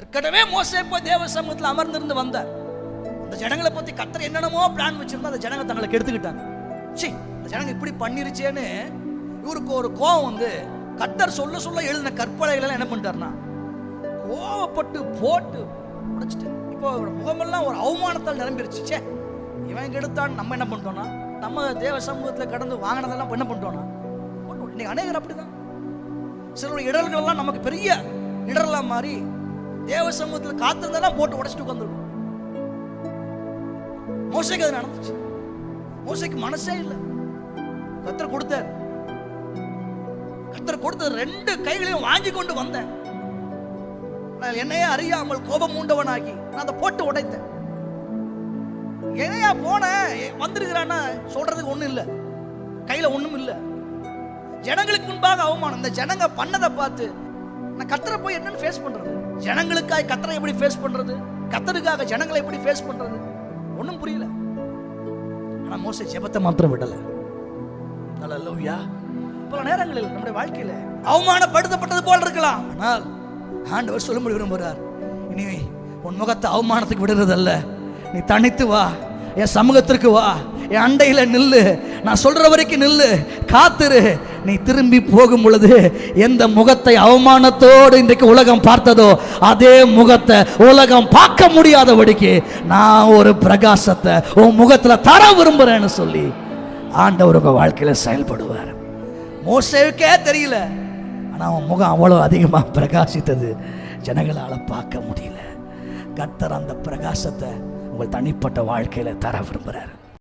ஏற்கனவே மோசே போய் தேவ சமூகத்தில் அமர்ந்திருந்து வந்தார். அந்த ஜனங்களை பத்தி கத்தர் என்னென்னமோ பிளான் வச்சிருந்தா அந்த ஜனங்க தங்களுக்கு எடுத்துக்கிட்டாங்க. சீ இந்த ஜனங்க இப்படி பண்ணிருச்சேன்னு இவருக்கு ஒரு கோவம் வந்து கத்தர் சொல்ல சொல்ல எழுதின கற்பனைகள் என்ன பண்ணிட்டாருன்னா கோவப்பட்டு போட்டு உடைச்சிட்டு இப்போ முகமெல்லாம் ஒரு அவமானத்தால் நிரம்பிருச்சு. சே இவன் கெடுத்தான் நம்ம என்ன பண்ணிட்டோம்னா நம்ம தேவ சமூகத்தில் கடந்து வாங்கினதெல்லாம் என்ன பண்ணிட்டோம்னா இன்னைக்கு அநேகர் அப்படிதான். சில இடர்களெல்லாம் நமக்கு பெரிய இடர்லாம் மாறி தேவ சமூகத்தில் காத்திருந்தெல்லாம் போட்டு உடைச்சிட்டு உட்காந்துருக்கும் மோசைக்கு அது நடந்துச்சு. மோசைக்கு மனசே இல்லை. கத்தர் கொடுத்தார். கத்தர் கொடுத்த ரெண்டு கைகளையும் வாங்கி கொண்டு வந்தேன். நான் என்னையே அறியாமல் கோபம் உண்டவனாகி நான் அதை போட்டு உடைத்தேன். என்னையா போனேன் வந்திருக்கிறான்னா சொல்றதுக்கு ஒண்ணும் இல்லை. கையில ஒண்ணும் இல்லை. ஜனங்களுக்கு முன்பாக அவமானம். இந்த ஜனங்க பண்ணதை பார்த்து நான் கத்தரை போய் என்னன்னு ஃபேஸ் பண்றது. ஜனங்களுக்காக கத்தரை எப்படி ஃபேஸ் பண்றது? கத்தருக்காக ஜனங்களை எப்படி ஃபேஸ் பண்றது? ஒன்றும் புரியல. ஆனால் மோச ஜெபத்தை மாத்திரம் தல லவ்யா பல நேரங்களில் நம்முடைய வாழ்க்கையில் அவமானப்படுத்தப்பட்டது போல் இருக்கலாம். ஆனால் ஆண்டவர் சொல்லும்படி விரும்புகிறார் இனி உன் முகத்தை அவமானத்துக்கு விடுறதல்ல. நீ தனித்து வா. என் சமூகத்திற்கு வா. என் அண்டையில் நில்லு. நான் சொல்கிற வரைக்கும் நில்லு. காத்துரு. நீ திரும்பி போகும் பொழுது எந்த முகத்தை அவமானத்தோடு இன்றைக்கு உலகம் பார்த்ததோ அதே முகத்தை உலகம் பார்க்க முடியாதபடிக்கு நான் ஒரு பிரகாசத்தை உன் முகத்தில் தர விரும்புகிறேன்னு சொல்லி ஆண்டவர் உங்கள் வாழ்க்கையில் செயல்படுவார். மோசேவுக்கே தெரியல. ஆனால் அவன் முகம் அவ்வளோ அதிகமாக பிரகாசித்தது ஜனங்களால் பார்க்க முடியல. கர்த்தர் அந்த பிரகாசத்தை உங்கள் தனிப்பட்ட வாழ்க்கையில் தர விரும்புகிறார்